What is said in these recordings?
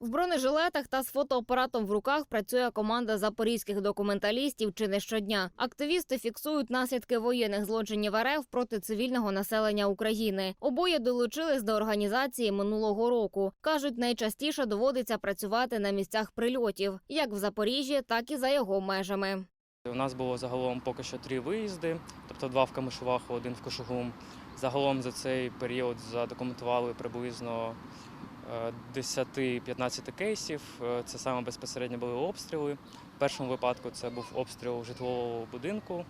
В бронежилетах та з фотоапаратом в руках працює команда запорізьких документалістів чи не щодня. Активісти фіксують наслідки воєнних злочинів РФ проти цивільного населення України. Обоє долучились до організації минулого року. кажуть, найчастіше доводиться працювати на місцях прильотів, як в Запоріжжі, так і за його межами. У нас було загалом поки що три виїзди, тобто два в Камишуваху, один в Кошугум. Загалом за цей період задокументували приблизно 10-15 кейсів. Е, Це саме безпосередньо були обстріли. В першому випадку це був обстріл житлового будинку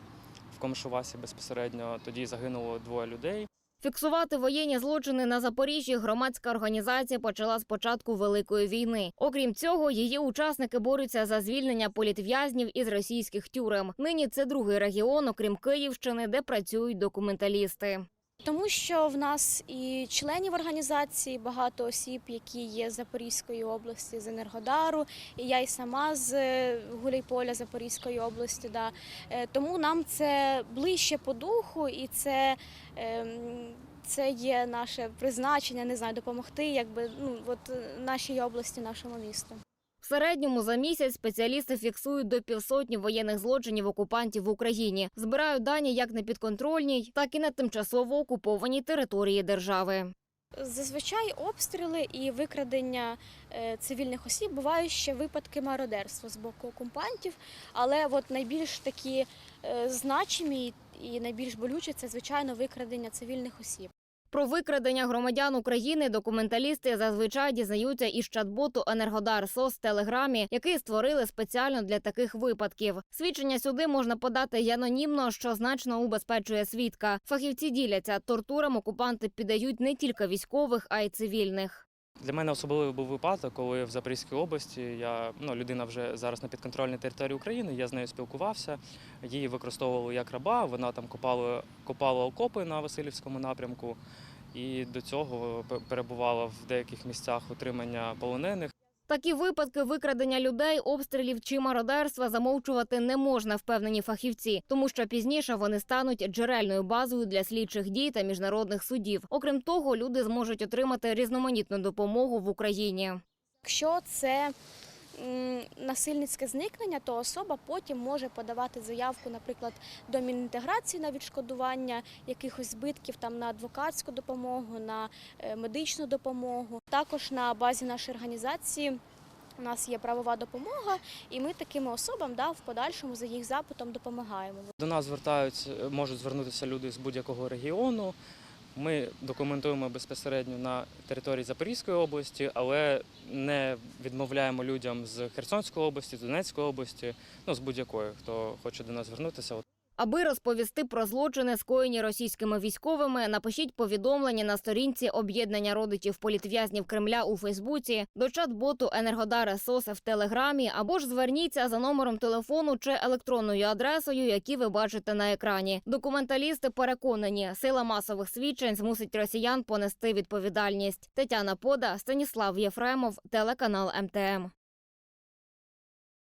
в Комишувасі безпосередньо. Тоді загинуло двоє людей. Фіксувати воєнні злочини на Запоріжжі громадська організація почала з початку великої війни. Окрім цього, її учасники борються за звільнення політв'язнів із російських тюрем. Нині це другий регіон, окрім Київщини, де працюють документалісти. Тому що в нас і членів організації багато осіб, які є з Запорізької області, з Енергодару, і я й сама з е, Гуляйполя Запорізької області. Да. Е, Тому нам це ближче по духу, і це, ем, це є наше призначення, не знаю, допомогти якби, ну, от, е, нашій області, нашому місту. В середньому за місяць спеціалісти фіксують до півсотні воєнних злочинів окупантів в Україні. Збирають дані як на підконтрольній, так і на тимчасово окупованій території держави. Зазвичай обстріли і викрадення е, цивільних осіб бувають ще випадки мародерства з боку окупантів, але от найбільш такі е, значимі і найбільш болючі це звичайно викрадення цивільних осіб. Про викрадення громадян України документалісти зазвичай дізнаються із чат-боту Енергодар СОС в Телеграмі, який створили спеціально для таких випадків. Свідчення сюди можна подати й анонімно, що значно убезпечує свідка. Фахівці діляться тортурам окупанти піддають не тільки військових, а й цивільних. Для мене особливий був випадок, коли в Запорізькій області я ну, людина вже зараз на підконтрольній території України. Я з нею спілкувався. Її використовували як раба. Вона там копала, копала окопи на Васильівському напрямку. І до цього пе- перебувала в деяких місцях утримання полонених. Такі випадки викрадення людей, обстрілів чи мародерства замовчувати не можна, впевнені фахівці, тому що пізніше вони стануть джерельною базою для слідчих дій та міжнародних судів. Окрім того, люди зможуть отримати різноманітну допомогу в Україні. Якщо це насильницьке зникнення, то особа потім може подавати заявку, наприклад, до Мінінтеграції на відшкодування якихось збитків там на адвокатську допомогу, на е, медичну допомогу. Також на базі нашої організації. У нас є правова допомога, і ми таким особам да, в подальшому за їх запитом допомагаємо. До нас звертаються, можуть звернутися люди з будь-якого регіону. Ми документуємо безпосередньо на території Запорізької області, але не відмовляємо людям з Херсонської області, з Донецької області, ну з будь-якої, хто хоче до нас звернутися. Аби розповісти про злочини, скоєні російськими військовими, напишіть повідомлення на сторінці об'єднання родичів політв'язнів Кремля у Фейсбуці, до чат-боту Енергодар СОС в Телеграмі, або ж зверніться за номером телефону чи електронною адресою, які ви бачите на екрані. Документалісти переконані, сила масових свідчень змусить росіян понести відповідальність. Тетяна Пода, Станіслав Єфремов, телеканал МТМ.